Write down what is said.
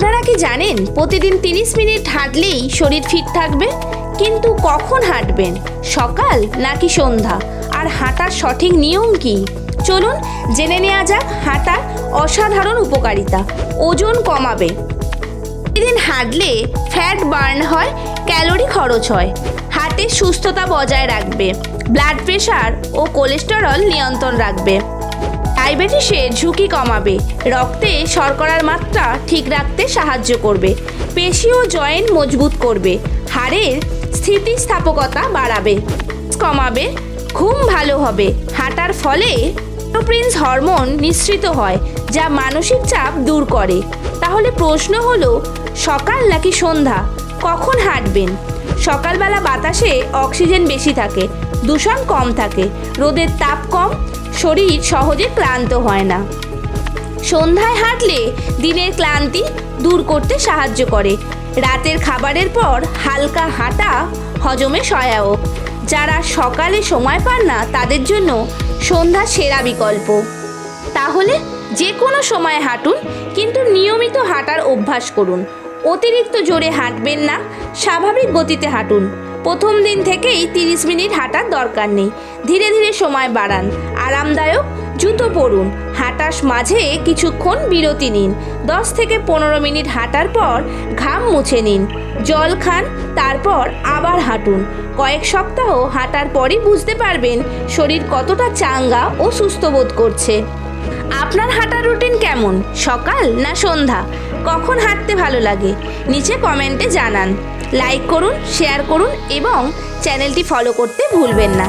আপনারা কি জানেন, প্রতিদিন তিরিশ মিনিট হাঁটলেই শরীর ফিট থাকবে? কিন্তু কখন হাঁটবেন? সকাল নাকি সন্ধ্যা? আর হাঁটার সঠিক নিয়ম কি? চলুন জেনে নেওয়া যাক হাঁটার অসাধারণ উপকারিতা। ওজন কমাবে। প্রতিদিন হাঁটলে ফ্যাট বার্ন হয় ক্যালোরি খরচ হয়। হার্টের সুস্থতা বজায় রাখবে। ব্লাড প্রেশার ও কোলেস্টেরল নিয়ন্ত্রণ রাখবে। ডায়াবেটিসের ঝুঁকি কমাবে। রক্তে শর্করার মাত্রা ঠিক রাখতে সাহায্য করবে। পেশি ও জয়েন্ট মজবুত করবে। হাড়ের স্থিতিস্থাপকতা বাড়াবে। কমাবে, ঘুম ভালো হবে। হাঁটার ফলে প্রিন্স হরমোন নিঃসৃত হয়, যা মানসিক চাপ দূর করে। তাহলে প্রশ্ন হলো, সকাল নাকি সন্ধ্যা? কখন হাঁটবেন? সকালবেলা বাতাসে অক্সিজেন বেশি থাকে, দূষণ কম থাকে, রোদের তাপ কম শরীর সহজে ক্লান্ত হয় না। সন্ধ্যায় হাঁটলে দিনের ক্লান্তি দূর করতে সাহায্য করে। রাতের খাবারের পর হালকা হাঁটা হজমে সহায়ক। যারা সকালে সময় পান না, তাদের জন্য সন্ধ্যা সেরা বিকল্প। তাহলে যে কোনো সময় হাঁটুন, কিন্তু নিয়মিত হাঁটার অভ্যাস করুন। অতিরিক্ত জোরে হাঁটবেন না, স্বাভাবিক গতিতে হাঁটুন। প্রথম দিন থেকেই তিরিশ মিনিট হাঁটার দরকার নেই। ধীরে ধীরে সময় বাড়ান। আরামদায়ক, জুতো পরুন। হাঁটার মাঝে কিছুক্ষণ বিরতি নিন। দশ থেকে পনেরো মিনিট হাঁটার পর ঘাম মুছে নিন। জল খান, তারপর আবার হাঁটুন। কয়েক সপ্তাহ হাঁটার পরই বুঝতে পারবেন শরীর কতটা চাঙ্গা ও সুস্থ বোধ করছে। আপনার হাঁটার রুটিন কেমন? সকাল না সন্ধ্যা? কখন হাঁটতে ভালো লাগে? নিচে কমেন্টে জানান। লাইক করুন শেয়ার করুন এবং চ্যানেলটি ফলো করতে ভুলবেন না।